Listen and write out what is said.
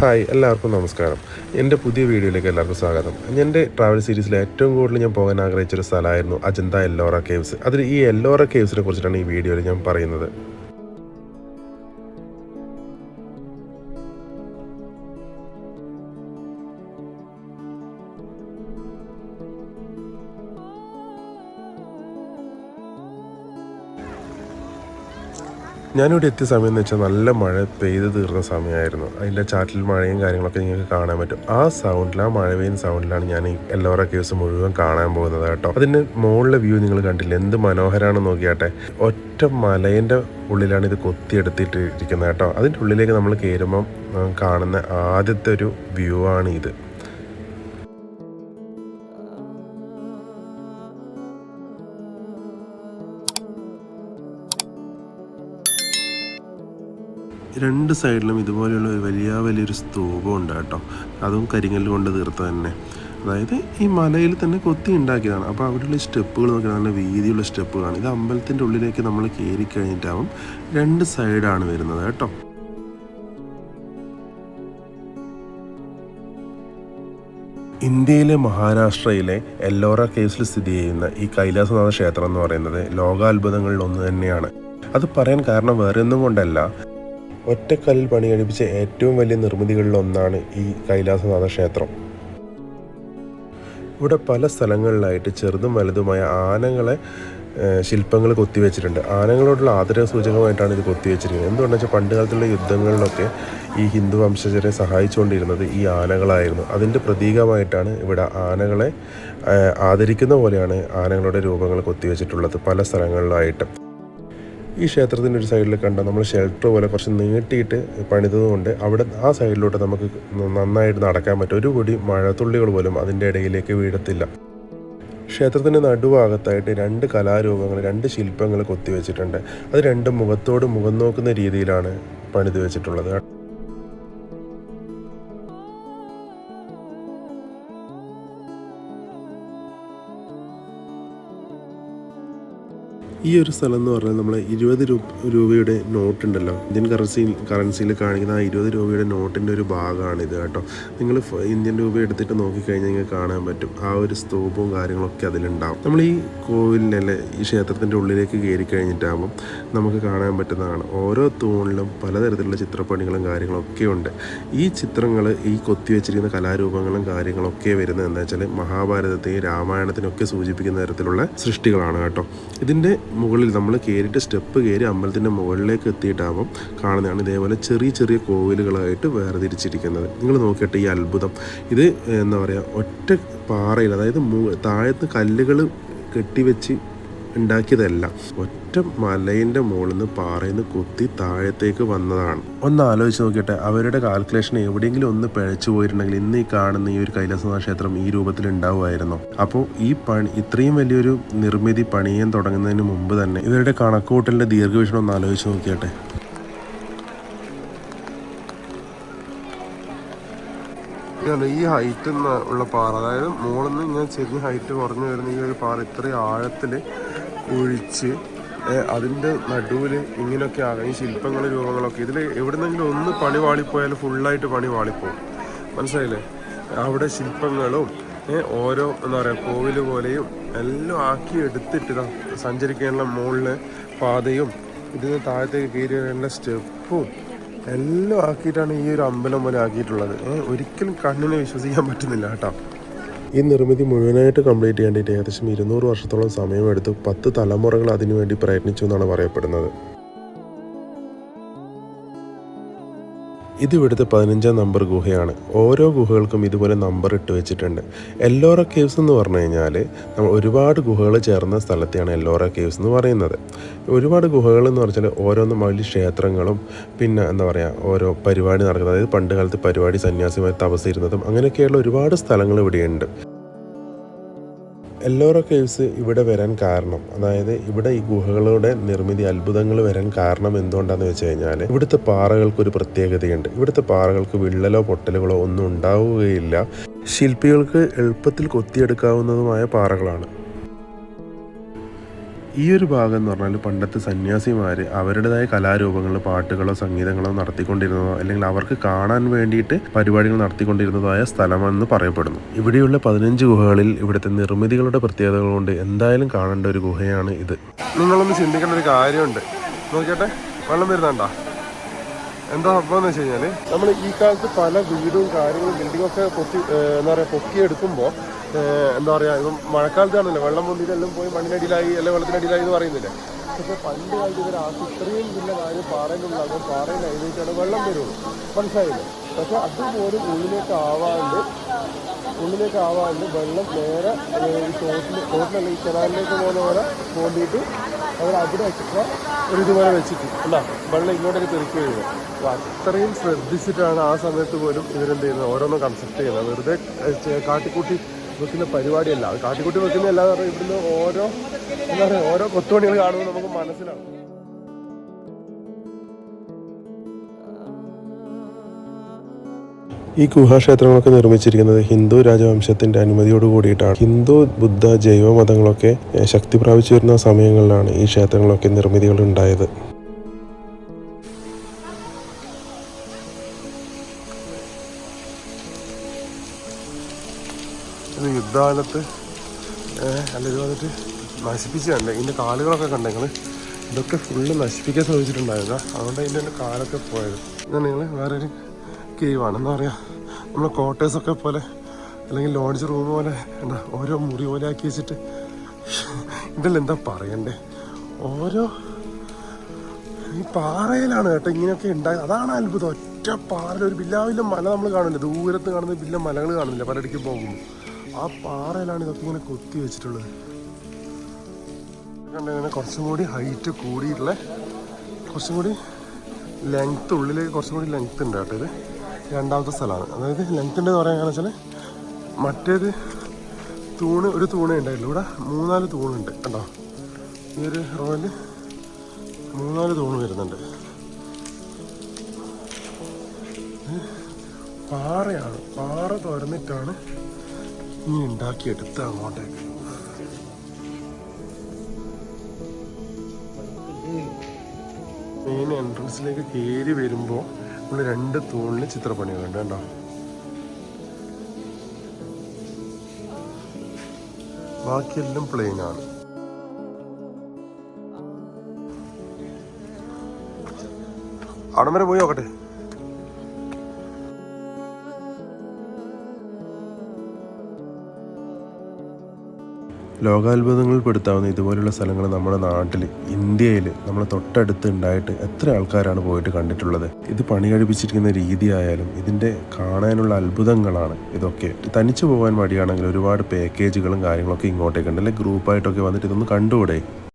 Hi എല്ലാവർക്കും നമസ്കാരം. എന്റെ പുതിയ വീഡിയോയിലേക്ക് എല്ലാവർക്കും സ്വാഗതം. എന്റെ ട്രാവൽ സീരീസിൽ ഏറ്റവും കൂടുതൽ ഞാൻ പോകാൻ ആഗ്രഹിച്ചൊരു സ്ഥലമായിരുന്നു അജന്ത എല്ലോറ കേവ്സ് അതിൽ ഈ എല്ലോറ കേവ്സിനെ കുറിച്ചിട്ടാണ് ഈ വീഡിയോയിൽ ഞാൻ പറയുന്നത്. ഞാനിവിടെ എത്തിയ സമയം എന്ന് വെച്ചാൽ നല്ല മഴ പെയ്ത് തീർന്ന സമയമായിരുന്നു. അതിന്റെ ചാറ്റിൽ മഴയും കാര്യങ്ങളൊക്കെ നിങ്ങൾക്ക് കാണാൻ പറ്റും. ആ സൗണ്ടിൽ ആ മഴ പെയ്യുന്ന സൗണ്ടിലാണ് ഞാൻ ഈ എല്ലോറ കേവ്സ് മുഴുവൻ കാണാൻ പോകുന്നത് കേട്ടോ. അതിന്റെ മുകളിലെ വ്യൂ നിങ്ങൾ കണ്ടില്ല? എന്ത് മനോഹരമാണെന്ന് നോക്കിയാട്ടെ. ഒറ്റ മലേന്റെ ഉള്ളിലാണ് ഇത് കൊത്തിയെടുത്തിട്ടിരിക്കുന്നത് കേട്ടോ. അതിന്റെ ഉള്ളിലേക്ക് നമ്മൾ കയറുമ്പം കാണുന്ന ആദ്യത്തെ ഒരു വ്യൂ ആണ് ഇത്. രണ്ട് സൈഡിലും ഇതുപോലെയുള്ള ഒരു വലിയ വലിയൊരു സ്തൂപം ഉണ്ട് കേട്ടോ. അതും കരിങ്കല്ല് കൊണ്ട് തീർത്ത തന്നെ. അതായത് ഈ മലയിൽ തന്നെ കൊത്തി ഉണ്ടാക്കിയതാണ്. അപ്പോൾ അവിടെയുള്ള സ്റ്റെപ്പുകൾ നോക്കി നല്ല വീതിയുള്ള സ്റ്റെപ്പുകളാണ്. ഇത് അമ്പലത്തിന്റെ ഉള്ളിലേക്ക് നമ്മൾ കയറി കഴിഞ്ഞിട്ടാവും രണ്ട് സൈഡാണ് വരുന്നത് കേട്ടോ. ഇന്ത്യയിലെ മഹാരാഷ്ട്രയിലെ എല്ലോറ കേസിൽ സ്ഥിതി ചെയ്യുന്ന ഈ കൈലാസനാഥ ക്ഷേത്രം എന്ന് പറയുന്നത് ലോകാത്ഭുതങ്ങളിൽ ഒന്ന് തന്നെയാണ്. അത് പറയാൻ കാരണം വേറെ ഒന്നും കൊണ്ടല്ല. ഒറ്റക്കല്ലിൽ പണികഴിപ്പിച്ച ഏറ്റവും വലിയ നിർമ്മിതികളിൽ ഒന്നാണ് ഈ കൈലാസനാഥ ക്ഷേത്രം. ഇവിടെ പല സ്ഥലങ്ങളിലായിട്ട് ചെറുതും വലുതുമായ ആനകളെ ശില്പങ്ങൾ കൊത്തിവെച്ചിട്ടുണ്ട്. ആനകളോടുള്ള ആദര സൂചകമായിട്ടാണ് ഇത് കൊത്തിവെച്ചിരിക്കുന്നത്. എന്തുകൊണ്ടെന്ന് വെച്ചാൽ പണ്ട് കാലത്തുള്ള യുദ്ധങ്ങളിലൊക്കെ ഈ ഹിന്ദു വംശജരെ സഹായിച്ചുകൊണ്ടിരുന്നത് ഈ ആനകളായിരുന്നു. അതിന്റെ പ്രതീകമായിട്ടാണ് ഇവിടെ ആനകളെ ആദരിക്കുന്ന പോലെയാണ് ആനകളുടെ രൂപങ്ങൾ കൊത്തിവെച്ചിട്ടുള്ളത് പല സ്ഥലങ്ങളിലായിട്ട്. ഈ ക്ഷേത്രത്തിന്റെ ഒരു സൈഡിൽ കണ്ട നമ്മൾ ഷെൽട്ടർ പോലെ കുറച്ച് നീട്ടിയിട്ട് പണിതതുകൊണ്ട് അവിടെ ആ സൈഡിലോട്ട് നമുക്ക് നന്നായിട്ട് നടക്കാൻ പറ്റും. ഒരു പൊടി മഴത്തുള്ളികൾ പോലും അതിന്റെ ഇടയിലേക്ക് വീഴത്തില്ല. ക്ഷേത്രത്തിന്റെ നടുഭാഗത്തായിട്ട് രണ്ട് കലാരൂപങ്ങൾ രണ്ട് ശില്പങ്ങൾ കൊത്തിവെച്ചിട്ടുണ്ട്. അത് രണ്ട് മുഖത്തോട് മുഖം നോക്കുന്ന രീതിയിലാണ് പണിത് വെച്ചിട്ടുള്ളത് ഈ ഒരു സ്ഥലം എന്ന് പറഞ്ഞാൽ നമ്മൾ ഇരുപത് രൂപ രൂപയുടെ നോട്ട് ഉണ്ടല്ലോ ഇന്ത്യൻ കറൻസി കറൻസിയിൽ കാണിക്കുന്ന ആ ഇരുപത് രൂപയുടെ നോട്ടിന്റെ ഒരു ഭാഗമാണ് ഇത് കേട്ടോ. നിങ്ങൾ ഇന്ത്യൻ രൂപ എടുത്തിട്ട് നോക്കിക്കഴിഞ്ഞാൽ നിങ്ങൾക്ക് കാണാൻ പറ്റും. ആ ഒരു സ്തൂപവും കാര്യങ്ങളൊക്കെ അതിലുണ്ടാവും. നമ്മൾ ഈ കോവിലിനല്ലേ ഈ ക്ഷേത്രത്തിന്റെ ഉള്ളിലേക്ക് കയറി കഴിഞ്ഞിട്ടാകുമ്പം നമുക്ക് കാണാൻ പറ്റുന്നതാണ്. ഓരോ തൂണിലും പലതരത്തിലുള്ള ചിത്രപ്പണികളും കാര്യങ്ങളൊക്കെ ഉണ്ട്. ഈ ചിത്രങ്ങൾ ഈ കൊത്തി വെച്ചിരിക്കുന്ന കലാരൂപങ്ങളും കാര്യങ്ങളൊക്കെ വരുന്നത് എന്താ വെച്ചാൽ മഹാഭാരതത്തെയും രാമായണത്തിനൊക്കെ സൂചിപ്പിക്കുന്ന തരത്തിലുള്ള സൃഷ്ടികളാണ് കേട്ടോ. ഇതിന്റെ മുകളിൽ നമ്മൾ കയറിയിട്ട് സ്റ്റെപ്പ് കയറി അമ്പലത്തിന്റെ മുകളിലേക്ക് എത്തിയിട്ടാകുമ്പം കാണുന്നതാണ് ഇതേപോലെ ചെറിയ ചെറിയ കോവിലുകളായിട്ട് വേർതിരിച്ചിരിക്കുന്നത്. നിങ്ങൾ നോക്കിയിട്ട് ഈ അത്ഭുതം. ഇത് എന്താ പറയുക ഒറ്റ പാറയിൽ അതായത് താഴത്ത് കല്ലുകൾ കെട്ടിവെച്ച് ഉണ്ടാക്കിയതല്ല. ഒറ്റ മലയിന്റെ മുകളിൽ നിന്ന് പാറയിൽ നിന്ന് കുത്തി താഴത്തേക്ക് വന്നതാണ്. ഒന്ന് ആലോചിച്ച് നോക്കിയിട്ട് അവരുടെ കാൽക്കുലേഷൻ എവിടെയെങ്കിലും ഒന്ന് പിഴച്ചു പോയിട്ടുണ്ടെങ്കിൽ ഇന്ന് ഈ കാണുന്ന ഈ ഒരു കൈലാസനാഥ ക്ഷേത്രം ഈ രൂപത്തിൽ ഉണ്ടാവുമായിരുന്നു. അപ്പോൾ ഈ പണി ഇത്രയും വലിയൊരു നിർമ്മിതി പണിയാൻ തുടങ്ങുന്നതിന് മുമ്പ് തന്നെ ഇവരുടെ കണക്കുകൂട്ടലിന്റെ ദീർഘവീക്ഷണം ഒന്ന് ആലോചിച്ച് നോക്കിയാട്ടെ. ഈ ഹൈറ്റ് ഉള്ള പാറ. അതായത് മുകളിൽ നിന്ന് ഇങ്ങനെ ചെറിയ ഹൈറ്റ് കുറഞ്ഞു വരുന്ന ഈ ഒരു പാറ ഇത്രയും ആഴത്തിൽ ഒഴിച്ച് അതിന്റെ നടുവിൽ ഇങ്ങനെയൊക്കെ ആകാം. ഈ ശില്പങ്ങൾ രൂപങ്ങളൊക്കെ. ഇതിൽ എവിടുന്നെങ്കിലും ഒന്ന് പണി വാളിപ്പോയാൽ ഫുള്ളായിട്ട് പണി വാളിപ്പോവും. മനസ്സിലായില്ലേ? അവിടെ ശില്പങ്ങളും ഓരോ എന്താ പറയുക കോവിൽ പോലെയും എല്ലാം ആക്കി എടുത്തിട്ട് സഞ്ചരിക്കാനുള്ള മുകളിലെ പാതയും ഇതിന് താഴത്തേക്ക് കയറി വരേണ്ട സ്റ്റെപ്പും എല്ലാം ആക്കിയിട്ടാണ് ഈ ഒരു അമ്പലം പോലെ ആക്കിയിട്ടുള്ളത്. ഒരിക്കലും കണ്ണിനെ വിശ്വസിക്കാൻ പറ്റുന്നില്ല കേട്ടോ. ഈ നിർമ്മിതി മുഴുവനായിട്ട് കംപ്ലീറ്റ് ചെയ്യേണ്ടിയിട്ട് ഏകദേശം ഇരുന്നൂറ് വർഷത്തോളം സമയമെടുത്ത് പത്ത് തലമുറകൾ അതിനുവേണ്ടി പ്രയത്നിച്ചു എന്നാണ് പറയപ്പെടുന്നത്. ഇത് ഇവിടുത്തെ പതിനഞ്ചാം നമ്പർ ഗുഹയാണ്. ഓരോ ഗുഹകൾക്കും ഇതുപോലെ നമ്പർ ഇട്ട് വെച്ചിട്ടുണ്ട്. എല്ലോറ കേവ്സ് എന്ന് പറഞ്ഞു കഴിഞ്ഞാൽ നമ്മൾ ഒരുപാട് ഗുഹകൾ ചേർന്ന സ്ഥലത്തെയാണ് എല്ലോറ കേവ്സ് എന്ന് പറയുന്നത്. ഒരുപാട് ഗുഹകൾ എന്ന് പറഞ്ഞാൽ ഓരോന്നും വലിയ ക്ഷേത്രങ്ങളും പിന്നെ എന്താ പറയുക ഓരോ പരിപാടി നടക്കുന്നത്. അതായത് പണ്ട് കാലത്ത് പരിപാടി സന്യാസിമാർ തപസ്സിരുന്നതും അങ്ങനെയൊക്കെയുള്ള ഒരുപാട് സ്ഥലങ്ങൾ ഇവിടെയുണ്ട്. എല്ലോറ കേവ്സ് ഇവിടെ വരാൻ കാരണം അതായത് ഇവിടെ ഈ ഗുഹകളുടെ നിർമ്മിതി അത്ഭുതങ്ങൾ വരാൻ കാരണം എന്തുകൊണ്ടാന്ന് വെച്ച് കഴിഞ്ഞാൽ ഇവിടുത്തെ പാറകൾക്ക് ഒരു പ്രത്യേകതയുണ്ട്. ഇവിടുത്തെ പാറകൾക്ക് വിള്ളലോ പൊട്ടലുകളോ ഒന്നും ഉണ്ടാവുകയില്ല. ശില്പികൾക്ക് എളുപ്പത്തിൽ കൊത്തിയെടുക്കാവുന്നതുമായ പാറകളാണ്. ഈ ഒരു ഭാഗം എന്ന് പറഞ്ഞാൽ പണ്ടത്തെ സന്യാസിമാർ അവരുടേതായ കലാരൂപങ്ങൾ പാട്ടുകളോ സംഗീതങ്ങളോ നടത്തിക്കൊണ്ടിരുന്നതോ അല്ലെങ്കിൽ അവർക്ക് കാണാൻ വേണ്ടിയിട്ട് പരിപാടികൾ നടത്തിക്കൊണ്ടിരുന്നതായ സ്ഥലമെന്ന് പറയപ്പെടുന്നു. ഇവിടെയുള്ള പതിനഞ്ച് ഗുഹകളിൽ ഇവിടുത്തെ നിർമ്മിതികളുടെ പ്രത്യേകതകൾ കൊണ്ട് എന്തായാലും കാണേണ്ട ഒരു ഗുഹയാണ് ഇത്. നിങ്ങളൊന്ന് ചിന്തിക്കേണ്ട ഒരു കാര്യമുണ്ട്. നോക്കിയട്ടെ വെള്ളം വരുന്നുണ്ടോ? എന്താ സംഭവം എന്ന് വെച്ച് കഴിഞ്ഞാൽ നമ്മൾ ഈ കാലത്ത് പല വീടും കാര്യങ്ങളും പൊട്ടി ഏഹ് എന്താ പറയുക പൊക്കി എടുക്കുമ്പോൾ എന്താ പറയുക ഇപ്പം മഴക്കാലത്താണല്ലോ വെള്ളം പൊന്തിയിട്ട് എല്ലാം പോയി മണ്ണിനടിയിലായി അല്ലെങ്കിൽ വെള്ളത്തിനടിയിലായി എന്ന് പറയുന്നില്ല? പക്ഷെ പണ്ട് കാലത്ത് ഇവർ ആ ഇത്രയും വലിയ കാര്യം പാറയിലുണ്ടാകും പാറയിൽ എഴുതിയിട്ടാണ് വെള്ളം വരുള്ളൂ. മനസ്സിലായില്ലേ? പക്ഷെ അതുപോലും ഉള്ളിലേക്ക് ആവാണ്ട് ഉള്ളിലേക്ക് ആവാണ്ട് വെള്ളം നേരെ ഈ തോട്ടിൽ തോട്ടിലല്ല ഈ കനാലിലേക്ക് പോകുന്ന പോലെ തോണ്ടിയിട്ട് അവർ അവിടെ എക്സ്ട്രാ ഒരു ഇതുപോലെ വെച്ചിട്ട് അല്ല വെള്ളം ഇങ്ങോട്ടേക്ക് തെറിക്കുക ചെയ്യുന്നത് അപ്പോൾ അത്രയും ശ്രദ്ധിച്ചിട്ടാണ് ആ സമയത്ത് പോലും ഇവരെന്ത് ചെയ്യുന്നത് ഓരോന്നും കൺസെപ്റ്റ് ചെയ്യുന്നത്. വെറുതെ കാട്ടിക്കൂട്ടി വെക്കുന്ന പരിപാടിയല്ല. അത് കാട്ടിക്കൂട്ടി വെക്കുന്ന എല്ലാ ഇവിടുന്ന് ഓരോ എന്താ പറയുക ഓരോ കൊത്തുപണികൾ കാണുമ്പോൾ നമുക്ക് മനസ്സിലാവും. ഈ ഗുഹാക്ഷേത്രങ്ങളൊക്കെ നിർമ്മിച്ചിരിക്കുന്നത് ഹിന്ദു രാജവംശത്തിന്റെ അനുമതിയോട് കൂടിയിട്ടാണ്. ഹിന്ദു ബുദ്ധ ജൈവ മതങ്ങളൊക്കെ ശക്തി പ്രാപിച്ചു വരുന്ന സമയങ്ങളിലാണ് ഈ ക്ഷേത്രങ്ങളൊക്കെ നിർമ്മിതികൾ ഉണ്ടായത് യുദ്ധകാലത്ത് അല്ലെങ്കിൽ അല്ല ഇത് വന്നിട്ട് നശിപ്പിച്ച് ഇതിന്റെ കാലുകളൊക്കെ കണ്ടെങ്കിൽ ഇതൊക്കെ ഫുള്ള് നശിപ്പിക്കാൻ ശ്രമിച്ചിട്ടുണ്ടായിരുന്നു. അതുകൊണ്ട് ഇതിന്റെ ഒരു കാലൊക്കെ പോയത്. ഇതാണ് നിങ്ങൾ വേറൊരു കേവാണ് എന്താ പറയുക നമ്മളെ ക്വാർട്ടേഴ്സൊക്കെ പോലെ അല്ലെങ്കിൽ ലോഡ്ജ് റൂം പോലെ എന്താ ഓരോ മുറി പോലെ ആക്കി വെച്ചിട്ട്. ഇതെല്ലാം എന്താ പറയണ്ടേ? ഓരോ ഈ പാറയിലാണ് കേട്ടോ ഇങ്ങനെയൊക്കെ ഉണ്ടായത്. അതാണ് അത്ഭുതം. ഒറ്റ പാറയിൽ ഒരു വില്ലാവില്ല മല നമ്മൾ കാണുന്നില്ല. ദൂരത്ത് കാണുന്ന വില്ല മലകൾ കാണുന്നില്ല. പലയിടയ്ക്ക് പോകുമ്പോൾ ആ പാറയിലാണ് ഇതൊക്കെ ഇങ്ങനെ കൊത്തി വെച്ചിട്ടുള്ളത്. കുറച്ചും കൂടി ഹൈറ്റ് കൂടിയിട്ടുള്ള കുറച്ചും കൂടി ലെങ്ത്ത് ഉള്ളിലേക്ക് കുറച്ചും കൂടി ലെങ്ത് ഉണ്ട് കേട്ടോ ഇത്. രണ്ടാമത്തെ സ്ഥലമാണ്. അതായത് ലെങ്ത് ഉണ്ടെന്ന് പറയാൻ വെച്ചാൽ മറ്റേത് തൂണ് ഒരു തൂണേ ഉണ്ടായിട്ടുള്ളൂ. ഇവിടെ മൂന്നാൽ തൂണുണ്ട് കണ്ടോ? ഈ ഒരു റോയിൽ മൂന്നാൽ തൂണ് വരുന്നുണ്ട്. പാറയാണ്. പാറ തുറന്നിട്ടാണ് ഇനി ഉണ്ടാക്കിയെടുത്ത് അങ്ങോട്ടേക്ക് മെയിൻ എൻട്രൻസിലേക്ക് കയറി വരുമ്പോൾ നമ്മൾ രണ്ട് തൂണിൽ ചിത്രപ്പണികളുണ്ട് കണ്ടോ ബാക്കിയെല്ലാം പ്ലെയിൻ ആണ്. അവിടം വരെ പോയി നോക്കട്ടെ. ലോകാത്ഭുതങ്ങളിൽ പെടുത്താവുന്ന ഇതുപോലുള്ള സ്ഥലങ്ങൾ നമ്മുടെ നാട്ടിൽ ഇന്ത്യയിൽ നമ്മളെ തൊട്ടടുത്ത് ഉണ്ടായിട്ട് എത്ര ആൾക്കാരാണ് പോയിട്ട് കണ്ടിട്ടുള്ളത്? ഇത് പണി കഴിപ്പിച്ചിരിക്കുന്ന രീതിയായാലും ഇതിന്റെ കാണാനുള്ള അത്ഭുതങ്ങളാണ് ഇതൊക്കെ. തനിച്ച് പോകാൻ മടിയാണെങ്കിൽ ഒരുപാട് പാക്കേജുകളും കാര്യങ്ങളൊക്കെ ഇങ്ങോട്ടേക്കുണ്ട് അല്ലെങ്കിൽ ഗ്രൂപ്പായിട്ടൊക്കെ വന്നിട്ട് ഇതൊന്ന് കണ്ടുകൂടെ?